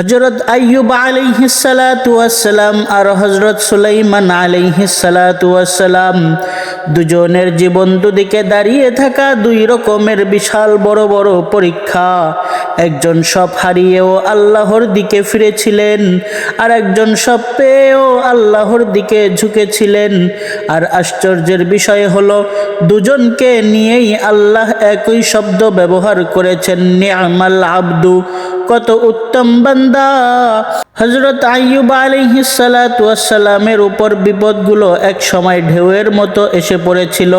হজরত আইয়ুব আলাইহিসালাম আর হজরত সুলাইমান আলাইহিসালাম দুজনের জীবন দুদিকে দাঁড়িয়ে থাকা দুই রকমের বিশাল বড় বড় পরীক্ষা। একজন সব হারিয়েও আল্লাহর দিকে ফিরেছিলেন আর একজন সব পেয়েও আল্লাহর দিকে ঝুঁকেছিলেন। আর আশ্চর্যের বিষয় হলো, দুজনকে নিয়েই আল্লাহ একই শব্দ ব্যবহার করেছেন, নিয়ামাল আব্দু। কত উত্তম বান্দা। হজরত আইয়ুব আলিহিসালামের উপর বিপদগুলো এক সময় ঢেউয়ের মতো এসে পড়েছিল।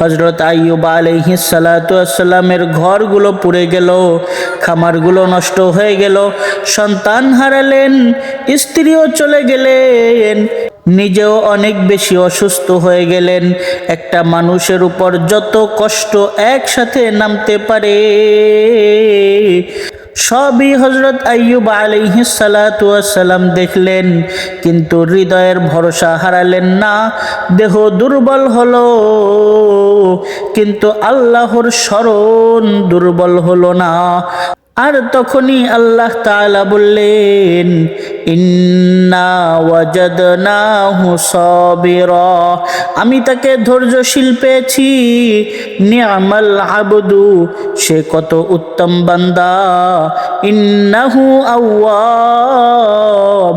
হজরত আইয়ুব আলিহিসালামের ঘরগুলো পুড়ে গেল, খামারগুলো নষ্ট হয়ে গেল, সন্তান হারালেন, স্ত্রীও চলে গেলেন, নিজেও অনেক বেশি অসুস্থ হয়ে গেলেন। একটা মানুষের উপর যত কষ্ট একসাথে নামতে পারে। সবই হজরত আইয়ুব আলিহিসালাম দেখলেন, কিন্তু হৃদয়ের ভরসা হারালেন না, দেহ দুর্বল হল, কিন্তু আল্লাহর স্মরণ দুর্বল হলো না। আর তখনই আল্লাহ তাআলা বললেন আমি তাকে ধৈর্যশীল পেয়েছি। নিয়ামাল আবদু, সে কত উত্তম বান্দা। ইন্নাহু আউয়াব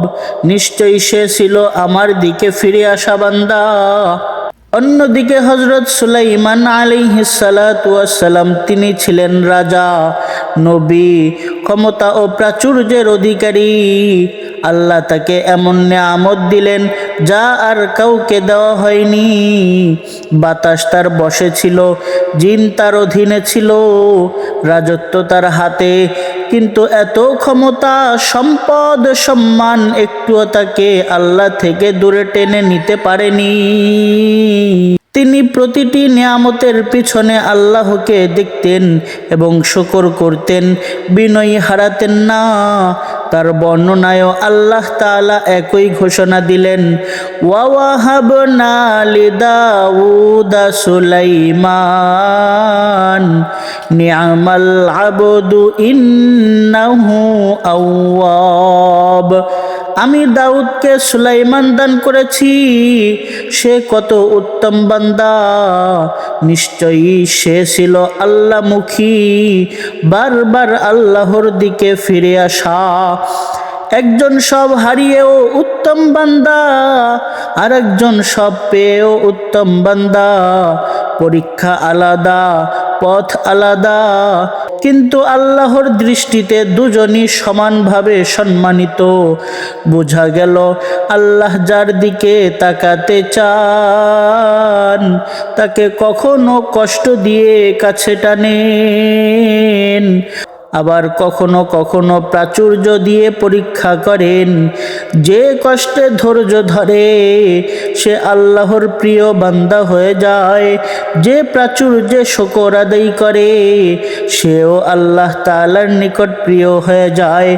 নিশ্চয়ই সে ছিল আমার দিকে ফিরে আসা বান্দা। অন্যদিকে হজরত সুলাইমান আলী আলিহিসালাম তিনি ছিলেন রাজা। নবী, ক্ষমতা ও প্রাচুর্যের অধিকারী। আল্লাহ তাকে এমন নিয়ামত দিলেন যা আর কাউকে দেওয়া হয়নি। বাতাস তার বসে ছিল, জিন তার অধীনে ছিল, রাজত্ব তার হাতে। কিন্তু এত ক্ষমতা, সম্পদ, সম্মান একটুও তাকে আল্লাহ থেকে দূরে টেনে নিতে পারেনি। তিনি প্রতিটি নিয়ামতের পিছনে আল্লাহকে দেখতেন এবং শকর করতেন। বিনয়ী হারাতেন না। তার বর্ণনায়ও আল্লাহ তাআলা একই ঘোষণা দিলেন। ওয়াহাবনা লিদাউদা সুলাইমান, নিয়ামাল আবদু ইন্নাহু আমি দাউদকে সুলাইমান দান করেছি। সে কত উত্তম বান্দা। নিশ্চয়ই সে ছিল আল্লাহমুখী। বারবার আল্লাহর দিকে ফিরে আসা। একজন সব হারিয়েও উত্তম বান্দা। আর একজন সব পেয়েও উত্তম বান্দা। পরীক্ষা আলাদা, পথ আলাদা। কিন্তু আল্লাহর দৃষ্টিতে দুজনই সমানভাবে সম্মানিত। বোঝা গেল, আল্লাহ যার দিকে তাকাতে চান, তাকে কখনো কষ্ট দিয়ে কাছে টানেন, আবার কখনো কখনো প্রাচুর্য দিয়ে পরীক্ষা করেন। যে কষ্টে ধৈর্য ধরে, সে আল্লাহর প্রিয় বান্দা হয়ে যায়। যে প্রাচুর্যে শকর আদায় করে সেও আল্লাহ তালার নিকট প্রিয় হয়ে যায়।